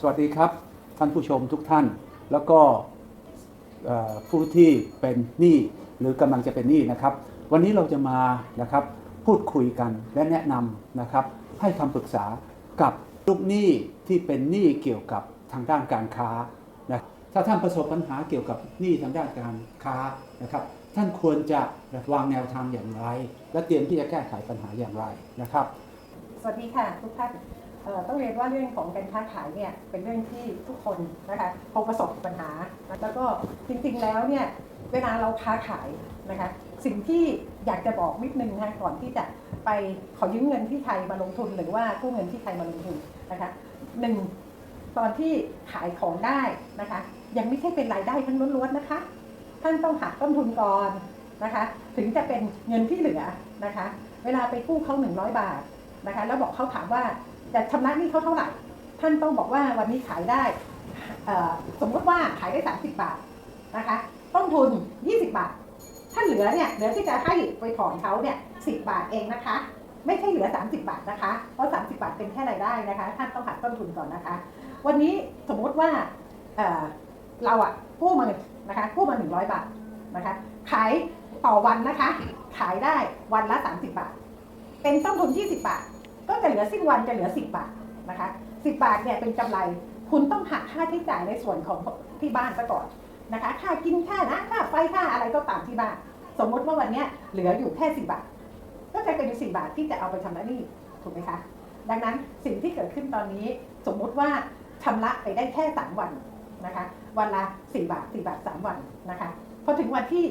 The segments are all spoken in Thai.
สวัสดีครับ ท่านผู้ชมทุกท่าน แล้วก็ผู้ที่เป็นหนี้หรือกำลังจะเป็นหนี้นะครับ วันนี้เราจะมานะครับพูดคุยกันและแนะนำนะครับ ให้คำปรึกษากับลูกหนี้ที่เป็นหนี้เกี่ยวกับทางด้านการค้านะถ้าท่านประสบปัญหาเกี่ยวกับหนี้ทางด้านการค้านะครับ ท่านควรจะวางแนวทางอย่างไร และเตรียมที่จะแก้ไขปัญหาอย่างไรนะครับ สวัสดีค่ะทุกท่าน ต้องเรียนว่าเรื่องของการค้าขายเนี่ยเป็นเรื่องที่ทุกคนนะคะพบประสบปัญหา แล้วก็จริงๆแล้วเนี่ยเวลาเราค้าขายนะคะสิ่งที่อยากจะบอกนิดนึงนะคะก่อนที่จะไปขอยืมเงินที่ไทยมาลงทุนหรือว่ากู้เงินที่ไทยมาลงทุนนะคะหนึ่งตอนที่ขายของได้นะคะยังไม่ใช่เป็นรายได้ทั้งล้วนๆนะคะ ท่านต้องหักต้นทุนก่อนนะคะ ถึงจะเป็นเงินที่เหลือนะคะ เวลาไปกู้เขา100 บาทนะคะ แล้วบอกเขาถามว่า จะชำระหนี้เขาเท่าไหร่ ท่านต้องบอกว่าวันนี้ขายได้สมมติว่าขายได้ 30 บาทนะคะต้นทุน 20 บาท ถ้าเหลือเนี่ยเหลือที่จะให้ไปถอนเขาเนี่ย10 บาทเองนะคะ ไม่ใช่เหลือ 30 บาทนะคะ เพราะ 30 บาทเป็นแค่รายได้นะคะ ท่านต้องหักต้นทุนก่อนนะคะ วันนี้สมมติว่าเเราอะกู้มานะคะกู้มา 100 บาทนะคะ ขายต่อวันนะคะ ขายได้วันละ 30 บาท เป็นต้นทุน 20 บาท ก็จะเหลือสิ้นวันจะเหลือ 10 บาทนะคะ10 บาทเนี่ยเป็นกำไร คุณต้องหักค่าใช้จ่ายในส่วนของที่บ้านซะก่อนนะคะ ค่ากินค่าน้ำค่าไฟค่าอะไรก็ตามที่บ้าน สมมติว่าวันนี้เหลืออยู่แค่10บาท ก็จะเป็น4บาทที่จะเอาไปชำระหนี้ถูกไหมคะ ดังนั้นสิ่งที่เกิดขึ้นตอนนี้สมมุติว่าชำระไปได้แค่ 3 วันนะคะ วันละ 4 บาท 4 บาท 3 วันนะคะพอถึงวันที่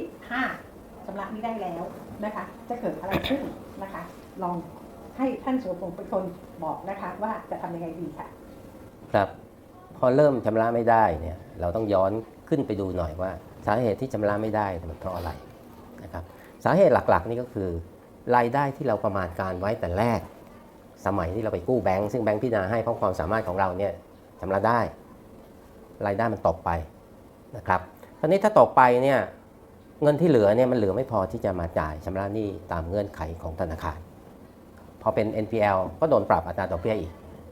5ชำระไม่ได้แล้วนะคะ จะเกิดอะไรขึ้นนะคะ ลอง ให้ท่านสุรพงศ์เป็นคนบอกนะคะว่าจะทำยังไงดีค่ะ ครับพอเริ่มชำระไม่ได้เนี่ยเราต้องย้อนขึ้นไปดูหน่อยว่า สาเหตุที่ชำระไม่ได้มันเพราะอะไรนะครับสาเหตุหลักๆนี่ก็คือ รายได้ที่เราประมาณการไว้แต่แรก สมัยที่เราไปกู้แบงก์ซึ่งแบงก์พิจารณาให้เพราะความสามารถของเราเนี่ยชำระได้ รายได้มันตกไปนะครับคราวนี้ถ้าตกไปเนี่ยเงินที่เหลือเนี่ยมันเหลือไม่พอที่จะมาจ่ายชำระหนี้ตามเงื่อนไขของธนาคาร พอเป็น NPL ก็โดนปรับอัตราดอกเบี้ยอีก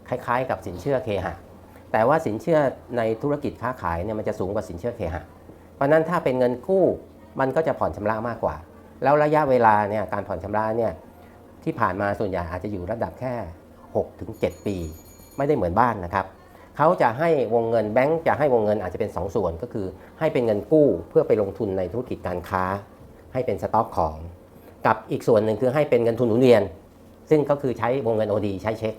คล้ายๆ กับสินเชื่อเคหะ แต่ว่าสินเชื่อในธุรกิจค้าขายเนี่ยมันจะสูงกว่าสินเชื่อเคหะ เพราะนั้นถ้าเป็นเงินกู้มันก็จะผ่อนชำระมากกว่า แล้วระยะเวลาเนี่ยการผ่อนชำระเนี่ยที่ผ่านมาส่วนใหญ่อาจจะอยู่ระดับแค่6ถึง7ปี ไม่ได้เหมือนบ้านนะครับเขาจะให้วงเงินแบงก์จะให้วงเงินอาจจะเป็น 2 ส่วนก็คือให้เป็นเงินกู้เพื่อไปลงทุนในธุรกิจการค้า ให้เป็นสต็อกของ กับอีกส่วนหนึ่งคือให้เป็นเงินทุนหมุนเวียน ซึ่งก็คือใช้วงเงิน OD ใช้เช็ค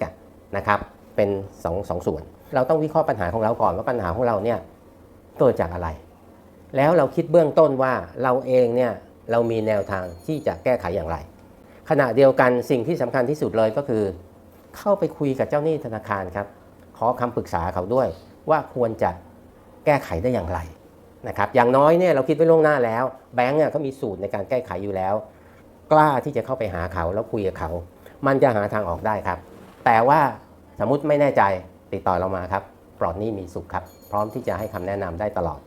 นะครับเป็น2องสองส่วน เราต้องวิเคราะห์ปัญหาของเราก่อนว่าปัญหาของเราเนี่ยเกิดจากอะไร แล้วเราคิดเบื้องต้นว่าเราเองเนี่ยเรามีแนวทางที่จะแก้ไขอย่างไร ขณะเดียวกันสิ่งที่สำคัญที่สุดเลยก็คือ เข้าไปคุยกับเจ้าหนี้ธนาคารครับ ขอคำปรึกษาเขาด้วยว่าควรจะแก้ไขได้อย่างไรนะครับอย่างน้อยเนี่ยเราคิดไว้ล่วงหน้าแล้ว แบงก์เนี่ยเขามีสูตรในการแก้ไขอยู่แล้ว กล้าที่จะเข้าไปหาเขาแล้วคุยกับเขา มันจะหาทางออกได้ครับ แต่ว่าสมมติไม่แน่ใจติดต่อเรามาครับปลอดหนี้มีสุขครับ พร้อมที่จะให้คำแนะนำได้ตลอด